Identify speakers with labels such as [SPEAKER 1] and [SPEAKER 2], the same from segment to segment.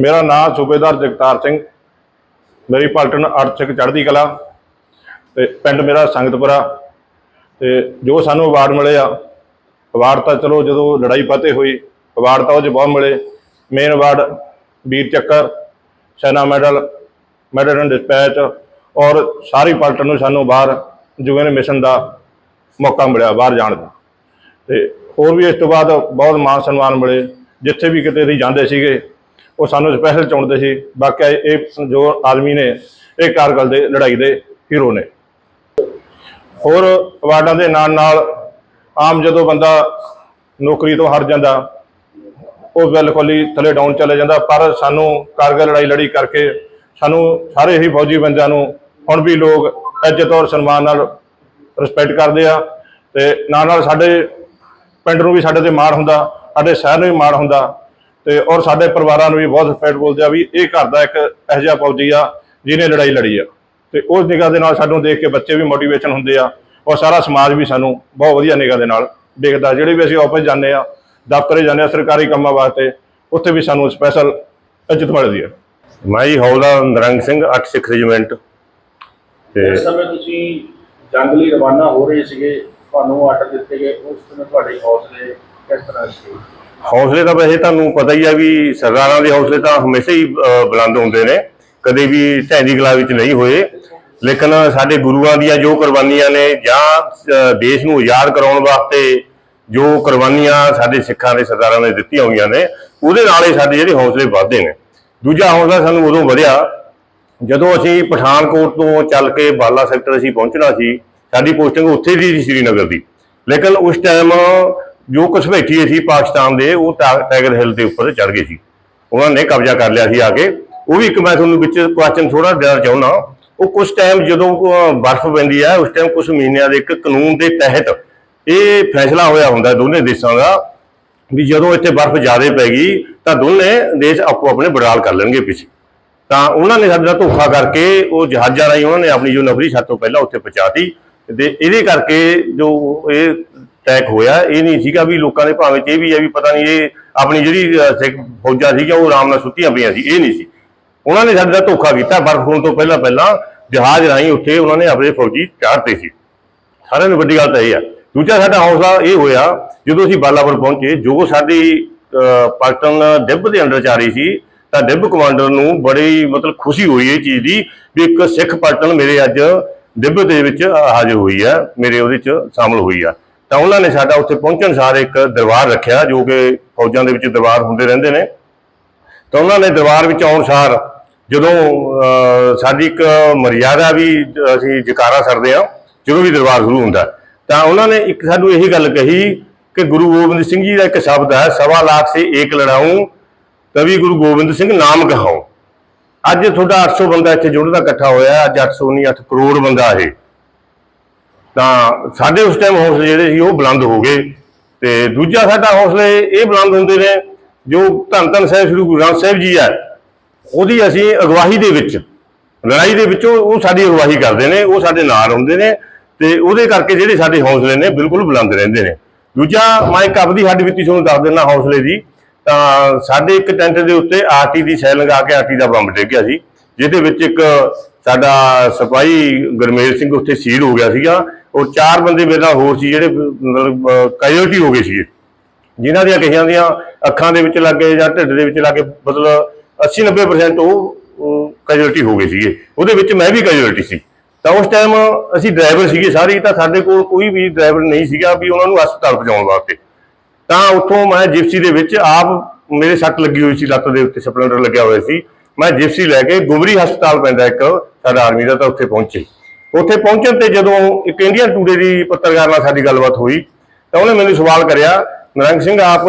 [SPEAKER 1] ਮੇਰਾ ਨਾਮ ਸੂਬੇਦਾਰ ਜਗਤਾਰ ਸਿੰਘ। ਮੇਰੀ ਪਲਟਨ ਅਰਚਕ ਚੜ੍ਹਦੀ ਕਲਾ ਤੇ ਪਿੰਡ ਮੇਰਾ ਸੰਗਤਪੁਰਾ। ਤੇ ਜੋ ਸਾਨੂੰ ਅਵਾਰਡ ਮਿਲੇ ਆ ਅਵਾਰਡ ਤਾਂ ਚਲੋ ਜਦੋਂ ਲੜਾਈ ਫਤਿਹ ਹੋਈ ਅਵਾਰਡ ਤਾਂ ਉਹ 'ਚ ਬਹੁਤ ਮਿਲੇ। Main award Vir Chakra, Sena medal medal in dispatch ਔਰ ਸਾਰੀ ਪਲਟਨ ਨੂੰ ਸਾਨੂੰ ਬਾਹਰ ਯੂਐਨ ਮਿਸ਼ਨ ਦਾ ਮੌਕਾ ਮਿਲਿਆ ਬਾਹਰ ਜਾਣ ਦਾ। ਤੇ ਹੋਰ ਵੀ ਇਸ ਤੋਂ ਬਾਅਦ ਬਹੁਤ ਮਾਨ ਸਨਮਾਨ ਮਿਲੇ। ਜਿੱਥੇ ਵੀ ਕਿਤੇ ਅਸੀਂ ਜਾਂਦੇ ਸੀਗੇ ਉਹ ਸਾਨੂੰ ਸਪੈਸ਼ਲ ਚੁਣਦੇ ਸੀ। ਬਾਕੀ ਇਹ ਜੋ ਆਦਮੀ ਨੇ, ਇਹ ਕਾਰਗਲ ਦੇ, ਲੜਾਈ ਦੇ ਹੀਰੋ ਨੇ। ਹੋਰ ਅਵਾਰਡਾਂ ਦੇ ਨਾਲ ਨਾਲ ਆਮ ਜਦੋਂ ਬੰਦਾ ਨੌਕਰੀ ਤੋਂ ਹਟ ਜਾਂਦਾ, ਉਹ ਬਿਲਕੁਲ ਹੀ ਥੱਲੇ ਡਾਊਨ ਚਲੇ ਜਾਂਦਾ। ਪਰ ਸਾਨੂੰ ਕਾਰਗਲ ਲੜਾਈ ਲੜੀ ਕਰਕੇ ਸਾਨੂੰ ਸਾਰੇ ਹੀ ਫੌਜੀ ਬੰਦਿਆਂ ਨੂੰ ਹੁਣ ਵੀ ਲੋਕ ਇੱਜ਼ਤ ਔਰ ਸਨਮਾਨ ਨਾਲ ਰਿਸਪੈਕਟ ਕਰਦੇ ਆ ਤੇ ਨਾਲ ਨਾਲ ਸਾਡੇ ਪਿੰਡ ਨੂੰ ਵੀ ਸਾਡੇ ਤੇ ਮਾਣ ਹੁੰਦਾ, ਸਾਡੇ ਸ਼ਹਿਰ ਨੂੰ ਵੀ ਮਾਣ ਹੁੰਦਾ। ਤੇ ਔਰ ਸਾਡੇ ਪਰਿਵਾਰਾਂ ਨੂੰ ਵੀ ਬਹੁਤ ਰਿਸਪੈਕਟ ਬੋਲਦੇ ਆ ਵੀ ਇਹ ਘਰ ਦਾ ਇੱਕ ਇਹੋ ਜਿਹਾ ਫੌਜੀ ਆ ਜਿਹਨੇ ਲੜਾਈ ਲੜੀ ਆ। ਤੇ ਉਸ ਨਿਗਾਹ ਦੇ ਨਾਲ ਸਾਨੂੰ ਦੇਖ ਕੇ ਬੱਚੇ ਵੀ ਮੋਟੀਵੇਸ਼ਨ ਹੁੰਦੇ ਆ ਔਰ ਸਾਰਾ ਸਮਾਜ ਵੀ ਸਾਨੂੰ ਬਹੁਤ ਵਧੀਆ ਨਿਗਾਹ ਦੇ ਨਾਲ ਦੇਖਦਾ ਜਿਹੜੇ ਵੀ ਅਸੀਂ ਆਫਿਸ ਜਾਂਦੇ ਆ ਦਫ਼ਤਰੇ ਜਾਂਦੇ ਆ ਸਰਕਾਰੀ ਕੰਮਾਂ ਵਾਸਤੇ ਉੱਥੇ ਵੀ ਸਾਨੂੰ ਸਪੈਸ਼ਲ ਇੱਜ਼ਤ ਮਿਲਦੀ ਆ
[SPEAKER 2] ਮੈਂ ਜੀ ਹੌਲਦਾਰ ਨਰੰਗ ਸਿੰਘ 8 ਸਿੱਖ ਰੈਜੀਮੈਂਟ ਤੇ
[SPEAKER 3] ਇਸ ਸਮੇਂ ਤੁਸੀਂ ਜੰਗ ਲਈ ਰਵਾਨਾ ਹੋ ਰਹੇ ਸੀਗੇ ਤੁਹਾਨੂੰ ਆਰਡਰ ਦਿੱਤੇ ਗਏ ਉਸ ਸਮੇਂ ਤੁਹਾਡੇ ਹੌਸਲੇ ਕਿਸ ਤਰ੍ਹਾਂ ਸੀ?
[SPEAKER 2] ਹੌਸਲੇ ਤਾਂ ਵੈਸੇ ਤੁਹਾਨੂੰ ਪਤਾ ਹੀ ਆ ਵੀ ਸਰਦਾਰਾਂ ਦੇ ਹੌਸਲੇ ਤਾਂ ਹਮੇਸ਼ਾ ਹੀ ਬੁਲੰਦ ਹੁੰਦੇ ਨੇ। ਕਦੇ ਵੀ ਢਹਿੰਦੀ ਕਲਾ ਵਿੱਚ ਨਹੀਂ ਹੋਏ। ਲੇਕਿਨ ਸਾਡੇ ਗੁਰੂਆਂ ਦੀਆਂ ਜੋ ਕੁਰਬਾਨੀਆਂ ਨੇ ਜਾਂ ਦੇਸ਼ ਨੂੰ ਆਜ਼ਾਦ ਕਰਾਉਣ ਵਾਸਤੇ ਜੋ ਕੁਰਬਾਨੀਆਂ ਸਾਡੇ ਸਿੱਖਾਂ ਦੇ ਸਰਦਾਰਾਂ ਨੇ ਦਿੱਤੀਆਂ ਹੋਈਆਂ ਨੇ, ਉਹਦੇ ਨਾਲ ਹੀ ਸਾਡੇ ਜਿਹੜੇ ਹੌਸਲੇ ਵੱਧਦੇ ਨੇ। ਦੂਜਾ ਹੌਸਲਾ ਸਾਨੂੰ ਉਦੋਂ ਵਧਿਆ ਜਦੋਂ ਅਸੀਂ ਪਠਾਨਕੋਟ ਤੋਂ ਚੱਲ ਕੇ ਬਾਲਾ ਸੈਕਟਰ ਅਸੀਂ ਪਹੁੰਚਣਾ ਸੀ, ਸਾਡੀ ਪੋਸਟਿੰਗ ਉੱਥੇ ਦੀ ਸੀ ਸ਼੍ਰੀਨਗਰ ਦੀ। ਲੇਕਿਨ ਉਸ ਟਾਈਮ ਜੋ ਘੁਸਪੈਠੀ ਸੀ ਪਾਕਿਸਤਾਨ ਦੇ, ਉਹ ਟਾ- ਟਾਈਗਰ ਹਿੱਲ ਦੇ ਉੱਪਰ ਚੜ ਗਏ ਸੀ। ਉਹਨਾਂ ਨੇ ਕਬਜ਼ਾ ਕਰ ਲਿਆ ਸੀ ਆ ਕੇ। ਉਹ ਵੀ ਇੱਕ ਮੈਂ ਤੁਹਾਨੂੰ ਵਿੱਚ ਕੁਐਸਚਨ ਥੋੜਾ ਦੇਣਾ ਚਾਹੁੰਦਾ ਉਹ ਕੁਝ ਟਾਈਮ ਜਦੋਂ ਬਰਫ਼ ਪੈਂਦੀ ਹੈ ਉਸ ਟਾਈਮ ਕੁਝ ਮਹੀਨਿਆਂ ਦੇ ਇੱਕ ਕਾਨੂੰਨ ਦੇ ਤਹਿਤ ਇਹ ਫੈਸਲਾ ਹੋਇਆ ਹੁੰਦਾ ਦੋਨੇ ਦੇਸ਼ਾਂ ਦਾ ਵੀ ਜਦੋਂ ਇੱਥੇ ਬਰਫ਼ ਜ਼ਿਆਦਾ ਪੈ ਗਈ, ਤਾਂ ਦੋਨੇ ਦੇਸ਼ ਆਪੋ ਆਪਣੇ ਬੜਾਲ ਕਰ ਲੈਣਗੇ ਪਿੱਛੇ। ਤਾਂ ਉਹਨਾਂ ਨੇ ਸਾਡੇ ਨਾਲ ਧੋਖਾ ਕਰਕੇ ਉਹ ਜਹਾਜ਼ਾਂ ਰਾਹੀਂ ਉਹਨਾਂ ਨੇ ਆਪਣੀ ਜੋ ਨਫਰੀ ਛੱਤ ਤੋਂ ਪਹਿਲਾਂ ਉੱਥੇ ਪਹੁੰਚਾਤੀ ਤੇ ਇਹਦੇ ਕਰਕੇ ਜੋ ਇਹ ਅਟੈਕ ਹੋਇਆ, ਇਹ ਨਹੀਂ ਸੀਗਾ ਵੀ ਲੋਕਾਂ ਦੇ ਭਾਵੇਂ ਚ ਇਹ ਵੀ ਹੈ ਵੀ ਪਤਾ ਨਹੀਂ ਇਹ ਆਪਣੀ ਜਿਹੜੀ ਸਿੱਖ ਫੌਜਾਂ ਸੀਗੀਆਂ, ਉਹ ਆਰਾਮ ਨਾਲ ਸੁੱਤੀਆਂ ਪਈਆਂ ਸੀ, ਇਹ ਨਹੀਂ ਸੀ। ਉਹਨਾਂ ਨੇ ਸਾਡੇ ਦਾ ਧੋਖਾ ਕੀਤਾ ਬਰਫ਼ ਹੋਣ ਤੋਂ ਪਹਿਲਾਂ ਪਹਿਲਾਂ ਜਹਾਜ਼ ਰਾਹੀਂ ਉੱਥੇ ਉਹਨਾਂ ਨੇ ਆਪਣੇ ਫੌਜੀ ਚਾੜਤੇ ਸੀ। ਸਾਰਿਆਂ ਨੂੰ ਵੱਡੀ ਗੱਲ ਤਾਂ ਇਹ ਆ। ਦੂਜਾ ਸਾਡਾ ਹੌਸਲਾ ਇਹ ਹੋਇਆ, ਜਦੋਂ ਅਸੀਂ ਬਾਲਾਪੁਰ ਪਹੁੰਚੇ, ਜੋ ਸਾਡੀ ਪਾਕਿਸਤਾਨ ਡਿੱਬ ਦੇ ਅੰਡਰ ਚ ਆ ਰਹੀ ਸੀ, ਤਾਂ ਡਿੱਬ ਕਮਾਂਡਰ ਨੂੰ ਬੜੀ ਮਤਲਬ ਖੁਸ਼ੀ ਹੋਈ ਇਹ ਚੀਜ਼ ਦੀ ਵੀ ਇੱਕ ਸਿੱਖ ਪਾਕਿਸਤਾਨ ਮੇਰੇ ਅੱਜ ਡਿੱਬ ਦੇ ਵਿੱਚ ਹਾਜ਼ਰ ਹੋਈ ਆ ਮੇਰੇ ਉਹਦੇ ਚ ਸ਼ਾਮਲ ਹੋਈ ਆ। ਤਾਂ ਉਹਨਾਂ ਨੇ ਸਾਡਾ ਉੱਥੇ ਪਹੁੰਚਣ ਸਾਰ ਇੱਕ ਦਰਬਾਰ ਰੱਖਿਆ, ਜੋ ਕਿ ਫੌਜਾਂ ਦੇ ਵਿੱਚ ਦਰਬਾਰ ਹੁੰਦੇ ਰਹਿੰਦੇ ਨੇ। ਤਾਂ ਉਹਨਾਂ ਨੇ ਦਰਬਾਰ ਵਿੱਚ ਆਉਣ ਸਾਰ ਜਦੋਂ ਸਾਡੀ ਇੱਕ ਮਰਿਆਦਾ ਵੀ ਅਸੀਂ ਜਕਾਰਾ ਸਰਦੇ ਆ ਜਦੋਂ ਵੀ ਦਰਬਾਰ ਸ਼ੁਰੂ ਹੁੰਦਾ। ਤਾਂ ਉਹਨਾਂ ਨੇ ਇੱਕ ਸਾਨੂੰ ਇਹੀ ਗੱਲ ਕਹੀ ਕਿ ਗੁਰੂ ਗੋਬਿੰਦ ਸਿੰਘ ਜੀ ਦਾ ਇੱਕ ਸ਼ਬਦ ਹੈ, ਸਵਾ ਲੱਖ ਸੇ ਏਕ ਲੜਾਊਂ ਤਵੀ ਗੁਰੂ ਗੋਬਿੰਦ ਸਿੰਘ ਨਾਮ ਕਹਾਉ। ਅੱਜ ਤੁਹਾਡਾ 800 ਬੰਦਾ ਇੱਥੇ ਜੁੜਦਾ ਇਕੱਠਾ ਹੋਇਆ, ਅੱਜ 800 ਨਹੀਂ 8 ਕਰੋੜ ਬੰਦਾ ਇਹ। ਤਾਂ ਸਾਡੇ ਉਸ ਟਾਈਮ ਹੌਸਲੇ ਜਿਹੜੇ ਸੀ ਉਹ ਬੁਲੰਦ ਹੋ ਗਏ ਤੇ ਦੂਜਾ ਸਾਡਾ ਹੌਸਲੇ ਇਹ ਬੁਲੰਦ ਹੁੰਦੇ ਨੇ, ਜੋ ਧੰਨ ਧੰਨ ਸਾਹਿਬ, ਸ੍ਰੀ ਗੁਰੂ ਗ੍ਰੰਥ ਸਾਹਿਬ ਜੀ ਹੈ, ਉਹਦੀ ਅਸੀਂ ਅਗਵਾਈ ਦੇ ਵਿੱਚ, ਲੜਾਈ ਦੇ ਵਿੱਚੋਂ ਉਹ ਸਾਡੀ ਅਗਵਾਈ ਕਰਦੇ ਨੇ, ਉਹ ਸਾਡੇ ਨਾਲ ਹੁੰਦੇ ਨੇ ਤੇ ਉਹਦੇ ਕਰਕੇ ਜਿਹੜੇ ਸਾਡੇ ਹੌਸਲੇ ਨੇ ਬਿਲਕੁਲ ਬੁਲੰਦ ਰਹਿੰਦੇ ਨੇ। ਦੂਜਾ ਮੈਂ ਇੱਕ ਆਪਦੀ ਹੱਡ ਬੀਤੀ ਤੁਹਾਨੂੰ ਦੱਸ ਦਿੰਦਾ ਹੌਸਲੇ ਦੀ, ਤਾਂ ਸਾਡੇ ਇੱਕ ਟੈਂਟ ਦੇ ਉੱਤੇ ਆਰਟੀ ਦੀ ਸੈਲ ਲਗਾ ਕੇ ਆਰਟੀ ਦਾ ਬੰਬ ਡਿੱਗ ਸੀ, ਜਿਹਦੇ ਵਿੱਚ ਇੱਕ ਸਾਡਾ ਸਿਪਾਹੀ ਗੁਰਮੇਲ ਸਿੰਘ ਉੱਥੇ ਸ਼ਹੀਦ ਹੋ ਗਿਆ ਸੀਗਾ। ਉਹ ਚਾਰ ਬੰਦੇ ਮੇਰੇ ਨਾਲ ਹੋਰ ਸੀ ਜਿਹੜੇ ਮਤਲਬ ਕੈਜੂਅਲਟੀ ਹੋ ਗਏ ਸੀਗੇ। ਜਿਨ੍ਹਾਂ ਦੀਆਂ ਕਈਆਂ ਦੀਆਂ ਅੱਖਾਂ ਦੇ ਵਿੱਚ ਲੱਗੇ ਜਾਂ ਢਿੱਡ ਦੇ ਵਿੱਚ ਲੱਗੇ ਮਤਲਬ 80 90% ਉਹ ਕੈਜੂਅਲਟੀ ਹੋ ਗਏ ਸੀਗੇ। ਉਹਦੇ ਵਿੱਚ ਮੈਂ ਵੀ ਕੈਜੂਅਲਟੀ ਸੀ। ਤਾਂ ਉਸ ਟਾਈਮ ਅਸੀਂ ਡਰਾਈਵਰ ਸੀਗੇ ਸਾਰੇ, ਤਾਂ ਸਾਡੇ ਕੋਲ ਕੋਈ ਵੀ ਡਰਾਈਵਰ ਨਹੀਂ ਸੀਗਾ ਵੀ ਉਹਨਾਂ ਨੂੰ ਹਸਪਤਾਲ ਪਹੁੰਚਾਉਣ ਵਾਸਤੇ। ਤਾਂ ਉੱਥੋਂ ਮੈਂ ਜਿਪਸੀ ਦੇ ਵਿੱਚ ਆਪ ਮੇਰੇ ਸੱਟ ਲੱਗੀ ਹੋਈ ਸੀ, ਲੱਤ ਦੇ ਉੱਤੇ ਸਪਲੈਂਡਰ ਲੱਗਿਆ ਹੋਇਆ ਸੀ। ਮੈਂ ਜਿਪਸੀ ਲੈ ਕੇ ਗੁਬਰੀ ਹਸਪਤਾਲ ਪੈਂਦਾ ਇੱਕ, ਸਾਡਾ ਆਰਮੀ ਦਾ ਤਾਂ ਉੱਥੇ ਪਹੁੰਚੇ। ਉੱਥੇ ਪਹੁੰਚਣ ਤੇ ਜਦੋਂ ਇੱਕ ਇੰਡੀਅਨ ਟੂਡੇ ਦੀ ਪੱਤਰਕਾਰ ਨਾਲ ਸਾਡੀ ਗੱਲਬਾਤ ਹੋਈ, ਤਾਂ ਉਹਨੇ ਮੈਨੂੰ ਸਵਾਲ ਕਰਿਆ, ਨਰੰਗ ਸਿੰਘ, ਆਪ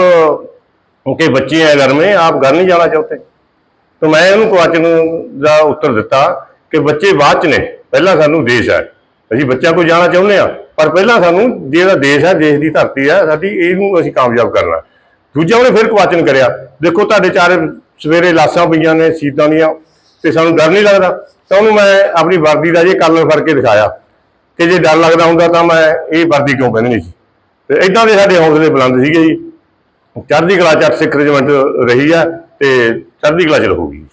[SPEAKER 2] ਉਨਕੇ ਬੱਚੇ ਹੈ ਘਰ ਮੇ? ਆਪ ਘਰ ਨਹੀਂ ਜਾਣਾ ਚਾਹਤੇ ਤਾਂ ਮੈਂ ਉਹਨੂੰ ਕੁਐਸਚਨ ਦਾ ਉੱਤਰ ਦਿੱਤਾ ਕਿ ਬੱਚੇ ਬਾਅਦ ਚ ਨੇ, ਪਹਿਲਾਂ ਸਾਨੂੰ ਦੇਸ਼ ਹੈ। ਅਸੀਂ ਬੱਚਿਆਂ ਕੋ ਜਾਣਾ ਚਾਹੁੰਦੇ ਆ ਪਰ ਪਹਿਲਾਂ ਸਾਨੂੰ ਜਿਹੜਾ ਦੇਸ਼ ਹੈ, ਦੇਸ਼ ਦੀ ਧਰਤੀ ਹੈ, ਸਾਡੀ ਇਹਨੂੰ ਅਸੀਂ ਕਾਮਯਾਬ ਕਰਨਾ ਦੂਜਾ ਉਹਨੇ ਫਿਰ ਕੁਆਚਨ ਕਰਿਆ, ਦੇਖੋ, ਤੁਹਾਡੇ ਚਾਰੇ ਸਵੇਰੇ ਲਾਸ਼ਾਂ ਪਈਆਂ ਨੇ ਸ਼ਹੀਦਾਂ ਦੀਆਂ ਤੇ ਸਾਨੂੰ ਡਰ ਨਹੀਂ ਲੱਗਦਾ। ਤਾਂ ਉਹਨੂੰ ਮੈਂ ਆਪਣੀ ਵਰਦੀ ਦਾ ਜੇ ਕਲਰ ਫੜ ਕੇ ਦਿਖਾਇਆ ਕਿ ਜੇ ਡਰ ਲੱਗਦਾ ਹੁੰਦਾ ਤਾਂ ਮੈਂ ਇਹ ਵਰਦੀ ਕਿਉਂ ਪਹਿਨਣੀ ਸੀ? ਤੇ ਇਦਾਂ ਦੇ ਸਾਡੇ ਹੌਸਲੇ ਬੁਲੰਦ ਸੀਗੇ ਜੀ। ਚੜ੍ਹਦੀ ਕਲਾ ਚ ਸਿੱਖ ਰਜਮੈਂਟ ਰਹੀ ਆ ਤੇ ਚੜ੍ਹਦੀ ਕਲਾ ਚ ਰਹੂਗੀ।